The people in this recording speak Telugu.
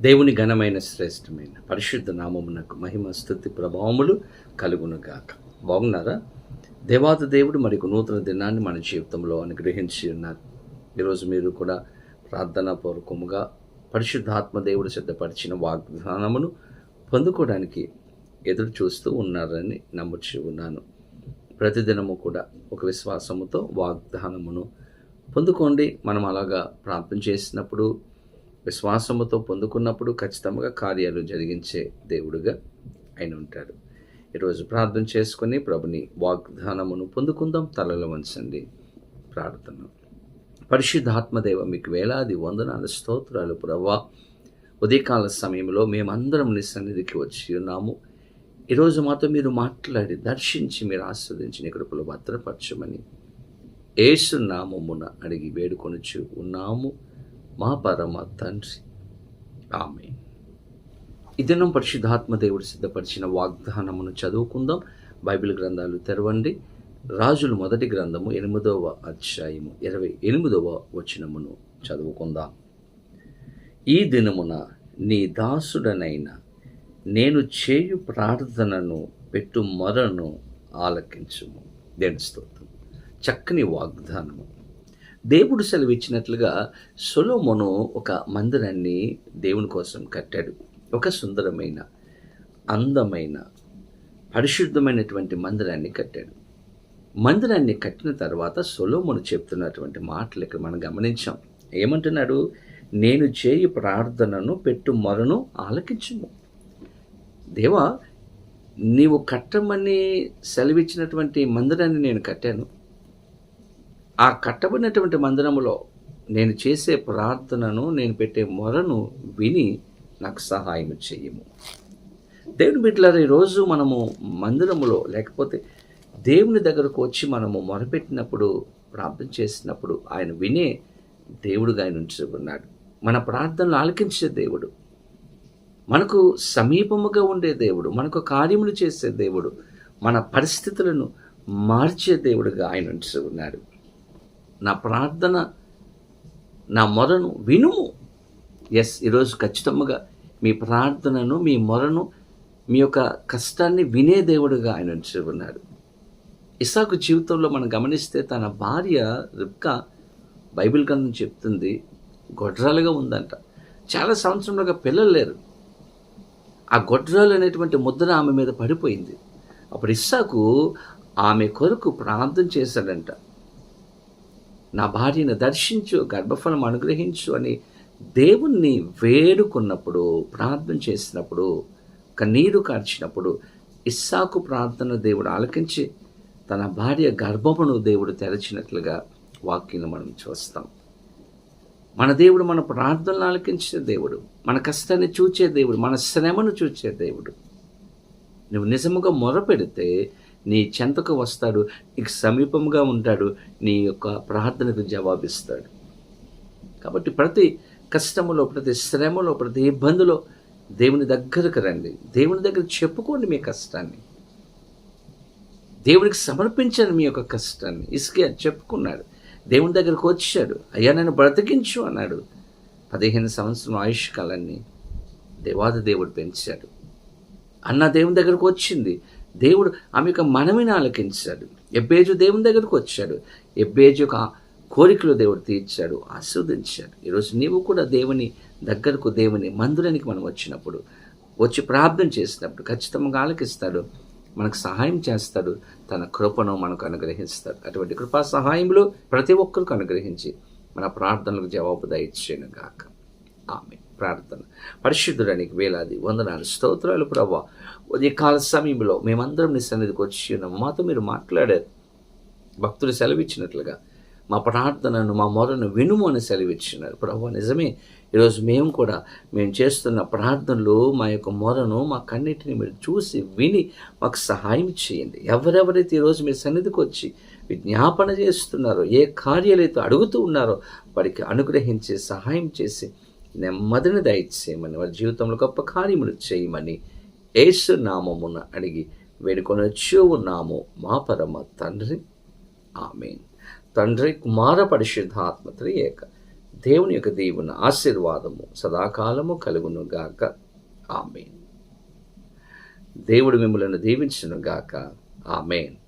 దేవుని ఘనమైన శ్రేష్టమైన పరిశుద్ధ నామమునకు మహిమ స్థుతి ప్రభావములు కలుగును గాక బాగున్నారా? దేవాత దేవుడు మరి నూతన దినాన్ని మన జీవితంలో అనుగ్రహించి ఉన్నారు. ఈరోజు మీరు కూడా ప్రార్థన పూర్వకముగా పరిశుద్ధాత్మ దేవుడు సిద్ధపరిచిన వాగ్దానమును పొందుకోవడానికి ఎదురు చూస్తూ ఉన్నారని నమ్ముచి ఉన్నాను. ప్రతిదినము కూడా ఒక విశ్వాసముతో వాగ్దానమును పొందుకోండి. మనం అలాగా ప్రార్థన చేసినప్పుడు విశ్వాసముతో పొందుకున్నప్పుడు ఖచ్చితంగా కార్యాలు జరిగించే దేవుడుగా ఆయన ఉంటాడు. ఈరోజు ప్రార్థన చేసుకుని ప్రభుని వాగ్దానమును పొందుకుందాం. తలలో వంచండి. ప్రార్థన. పరిశుద్ధాత్మదేవ మీకు వేలాది వందనాలు స్తోత్రాలు ప్రభా. ఉదయకాల సమయంలో మేమందరం నీ సన్నిధికి వచ్చి ఉన్నాము. ఈరోజు మాతో మీరు మాట్లాడి దర్శించి మీరు ఆస్వాదించి నీ కృపలు భద్రపరచమని ఏసు నామమున అడిగి వేడుకొనుచు ఉన్నాము. మా పరమ తండ్రి. ఆమె ఈ దినం పరిశుద్ధాత్మ దేవుడు సిద్ధపరిచిన వాగ్దానమును చదువుకుందాం. బైబిల్ గ్రంథాలు తెరవండి. రాజులు మొదటి గ్రంథము ఎనిమిదవ అధ్యాయము ఇరవై ఎనిమిదవ వచనమును చదువుకుందాం. ఈ దినమున నీ దాసుడనైన నేను చేయు ప్రార్థనను పెట్టు మొరను ఆలకించుము. దేని స్తోత్రం. చక్కని వాగ్దానము. దేవుడు సెలవిచ్చినట్లుగా సొలోమోను ఒక మందిరాన్ని దేవుని కోసం కట్టాడు. ఒక సుందరమైన అందమైన పరిశుద్ధమైనటువంటి మందిరాన్ని కట్టాడు. మందిరాన్ని కట్టిన తర్వాత సొలోమోను చెప్తున్నటువంటి మాటలు ఇక్కడ మనం గమనించాం. ఏమంటున్నాడు? నేను చేయి ప్రార్థనను పెట్టు మొరను ఆలకించుము. దేవా నీవు కట్టమని సెలవిచ్చినటువంటి మందిరాన్ని నేను కట్టాను. ఆ కట్టబడినటువంటి మందిరములో నేను చేసే ప్రార్థనను నేను పెట్టే మొరను విని నాకు సహాయం చెయ్యము దేవుని బిడ్డలారా ఈరోజు మనము మందిరములో లేకపోతే దేవుని దగ్గరకు వచ్చి మనము మొరపెట్టినప్పుడు ప్రార్థన చేసినప్పుడు ఆయన వినే దేవుడుగా ఆయన ఉంచుకున్నాడు మన ప్రార్థనలు ఆలకించే దేవుడు. మనకు సమీపముగా ఉండే దేవుడు మనకు కార్యములు చేసే దేవుడు మన పరిస్థితులను మార్చే దేవుడుగా ఆయన ఉంచుకున్నాడు నా ప్రార్థన నా మొరను వినుము ఎస్ ఈరోజు ఖచ్చితంగా మీ ప్రార్థనను మీ మొరను మీ యొక్క కష్టాన్ని వినే దేవుడుగా ఆయన చెబున్నాడు ఇసాకు జీవితంలో మనం గమనిస్తే తన భార్య రిబ్కా బైబిల్ గ్రంథం చెప్తుంది గొడ్రాలుగా ఉందంట. చాలా సంవత్సరంలోగా పిల్లలు లేరు. ఆ గొడ్రాలు అనేటువంటి ముద్ర ఆమె మీద పడిపోయింది. అప్పుడు ఇస్సాకు ఆమె కొరకు ప్రార్థన చేశాడంట. నా భార్యను దర్శించు గర్భఫలం అనుగ్రహించు అని దేవుణ్ణి వేడుకున్నప్పుడు ప్రార్థన చేసినప్పుడు కన్నీరు కార్చినప్పుడు ఇస్సాకు ప్రార్థన దేవుడు ఆలకించి తన భార్య గర్భమును దేవుడు తెరచినట్లుగా వాక్యను మనం చూస్తాం. మన దేవుడు మన ప్రార్థనలు ఆలకించే దేవుడు మన కష్టాన్ని చూచే దేవుడు మన శ్రమను చూచే దేవుడు. నువ్వు నిజముగా మొరపెడితే నీ చెంతకు వస్తాడు నీకు సమీపంగా ఉంటాడు నీ యొక్క ప్రార్థనకు జవాబిస్తాడు. కాబట్టి ప్రతి కష్టములో ప్రతి శ్రమలో ప్రతి ఇబ్బందిలో దేవుని దగ్గరకు రండి. దేవుని దగ్గర చెప్పుకోండి మీ కష్టాన్ని. దేవునికి సమర్పించాను మీ యొక్క కష్టాన్ని. ఇసుకే చెప్పుకున్నాడు. దేవుని దగ్గరకు వచ్చాడు. అయ్యా నన్ను బ్రతికించు అన్నాడు. పదిహేను సంవత్సరం ఆయుష్కాలాన్ని దేవాది దేవుడు పెంచాడు. అన్న దేవుని దగ్గరకు వచ్చింది. దేవుడు ఆమె యొక్క మనవిని ఆలకించాడు. ఎబ్బేజు దేవుని దగ్గరకు వచ్చాడు. ఎబ్బేజు యొక్క కోరికలు దేవుడు తీర్చాడు ఆస్వాదించాడు. ఈరోజు నీవు కూడా దేవుని దగ్గరకు దేవుని మందిరానికి మనం వచ్చినప్పుడు వచ్చి ప్రార్థన చేసినప్పుడు ఖచ్చితంగా ఆలకిస్తాడు మనకు సహాయం చేస్తాడు తన కృపను మనకు అనుగ్రహిస్తాడు. అటువంటి కృపా సహాయంలో ప్రతి ఒక్కరికి అనుగ్రహించి మన ప్రార్థనలకు జవాబు దయచేయను గాక ఆమె ప్రార్థన. పరిశుద్ధుడానికి వేలాది వందనాలు. స్తోత్రాలు ప్రభా. ఉదయ కాల సమయంలో మేమందరం నీ సన్నిధికి వచ్చి ఉన్నాం. మాతో మీరు మాట్లాడారు. భక్తులు సెలవిచ్చినట్లుగా మా ప్రార్థనను మా మొరను వినుము అని సెలవిచ్చినారు. ప్రభు నిజమే. ఈరోజు మేము కూడా మేము చేస్తున్న ప్రార్థనలు మా యొక్క మొరను మా కన్నిటిని మీరు చూసి విని మాకు సహాయం చేయండి. ఎవరెవరైతే ఈరోజు మీ సన్నిధికి వచ్చి విజ్ఞాపన చేస్తున్నారో ఏ కార్యాలైతే అడుగుతూ ఉన్నారో వారికి అనుగ్రహించి సహాయం చేసి నెమ్మదిని దయచేయమని వారి జీవితంలో గొప్ప కార్యములు చేయమని ఏసు నామమున అడిగి వేడుకొనొచ్చు ఉన్నాము మా పరమ తండ్రి. ఆమెన్. తండ్రి కుమార పరిశుద్ధాత్మత్రి ఏక. దేవుని యొక్క దీవున ఆశీర్వాదము సదాకాలము కలుగును గాక. ఆమెన్. దేవుడు మిమ్మలను దీవించునుగాక ఆమెన్.